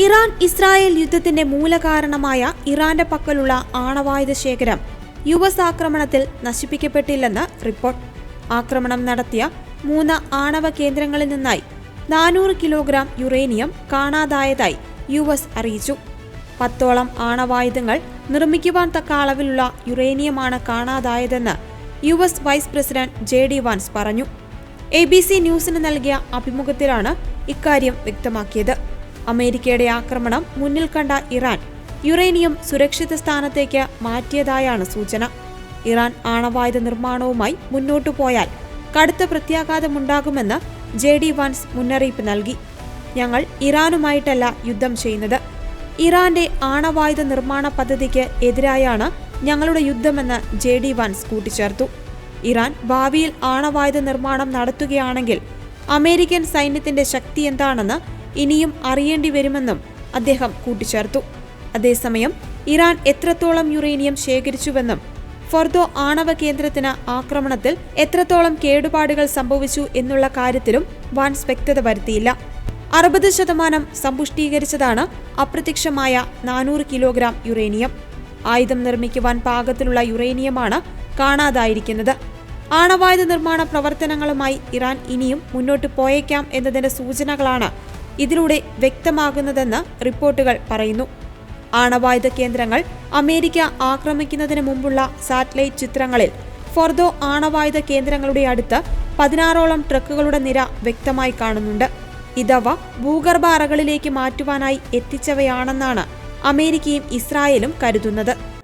Iran Israel യുദ്ധത്തിന്റെ മൂലകാരണമായ ഇറാന്റെ പക്കലുള്ള ആണവായുധ ശേഖരം യു എസ് ആക്രമണത്തിൽ നശിപ്പിക്കപ്പെട്ടില്ലെന്ന് റിപ്പോർട്ട്. ആക്രമണം നടത്തിയ മൂന്ന് ആണവ കേന്ദ്രങ്ങളിൽ നിന്നായി നാനൂറ് കിലോഗ്രാം യുറേനിയം കാണാതായതായി യു എസ് അറിയിച്ചു. പത്തോളം ആണവായുധങ്ങൾ നിർമ്മിക്കുവാൻ തക്ക അളവിലുള്ള യുറേനിയമാണ് കാണാതായതെന്ന് U S vice president J D Vance പറഞ്ഞു. എ ബി സി ന്യൂസിന് നൽകിയ അഭിമുഖത്തിലാണ് ഇക്കാര്യം വ്യക്തമാക്കിയത്. അമേരിക്കയുടെ ആക്രമണം മുന്നിൽ കണ്ട ഇറാൻ യുറേനിയം സുരക്ഷിത സ്ഥാനത്തേക്ക് മാറ്റിയതായാണ് സൂചന. ഇറാൻ ആണവായുധ നിർമ്മാണവുമായി മുന്നോട്ടു പോയാൽ കടുത്ത പ്രത്യാഘാതമുണ്ടാകുമെന്ന് ജെ ഡി വാൻസ് മുന്നറിയിപ്പ് നൽകി. ഞങ്ങൾ ഇറാനുമായിട്ടല്ല യുദ്ധം ചെയ്യുന്നത്. ഇറാന്റെ ആണവായുധ നിർമ്മാണ പദ്ധതിക്ക് എതിരായാണ് ഞങ്ങളുടെ യുദ്ധമെന്ന് ജെ ഡി വാൻസ് കൂട്ടിച്ചേർത്തു. ഇറാൻ ഭാവിയിൽ ആണവായുധ നിർമ്മാണം നടത്തുകയാണെങ്കിൽ അമേരിക്കൻ സൈന്യത്തിന്റെ ശക്തി എന്താണെന്ന് ഇനിയും അറിയേണ്ടി വരുമെന്നും അദ്ദേഹം കൂട്ടിച്ചേർത്തു. അതേസമയം ഇറാൻ എത്രത്തോളം യുറേനിയം ശേഖരിച്ചുവെന്നും ഫൊർദോ ആണവ കേന്ദ്രത്തിന് ആക്രമണത്തിൽ എത്രത്തോളം കേടുപാടുകൾ സംഭവിച്ചു എന്നുള്ള കാര്യത്തിലും വാൻസ് വ്യക്തത വരുത്തിയില്ല. അറുപത് ശതമാനം സമ്പുഷ്ടീകരിച്ചതാണ് അപ്രത്യക്ഷമായ നാനൂറ് കിലോഗ്രാം യുറേനിയം. ആയുധം നിർമ്മിക്കുവാൻ പാകത്തിലുള്ള യുറേനിയമാണ് കാണാതായിരിക്കുന്നത്. ആണവായുധ നിർമ്മാണ പ്രവർത്തനങ്ങളുമായി ഇറാൻ ഇനിയും മുന്നോട്ട് പോയേക്കാം എന്നതിന്റെ സൂചനകളാണ് ഇതിലൂടെ വ്യക്തമാകുന്നതെന്ന് റിപ്പോർട്ടുകൾ പറയുന്നു. ആണവായുധ കേന്ദ്രങ്ങൾ അമേരിക്ക ആക്രമിക്കുന്നതിന് മുമ്പുള്ള സാറ്റലൈറ്റ് ചിത്രങ്ങളിൽ ഫോർദോ ആണവായുധ കേന്ദ്രങ്ങളുടെ അടുത്ത് പതിനാറോളം ട്രക്കുകളുടെ നിര വ്യക്തമായി കാണുന്നുണ്ട്. ഇതവ ഭൂഗർഭ അറകളിലേക്ക് മാറ്റുവാനായി എത്തിച്ചവയാണെന്നാണ് അമേരിക്കയും ഇസ്രായേലും കരുതുന്നത്.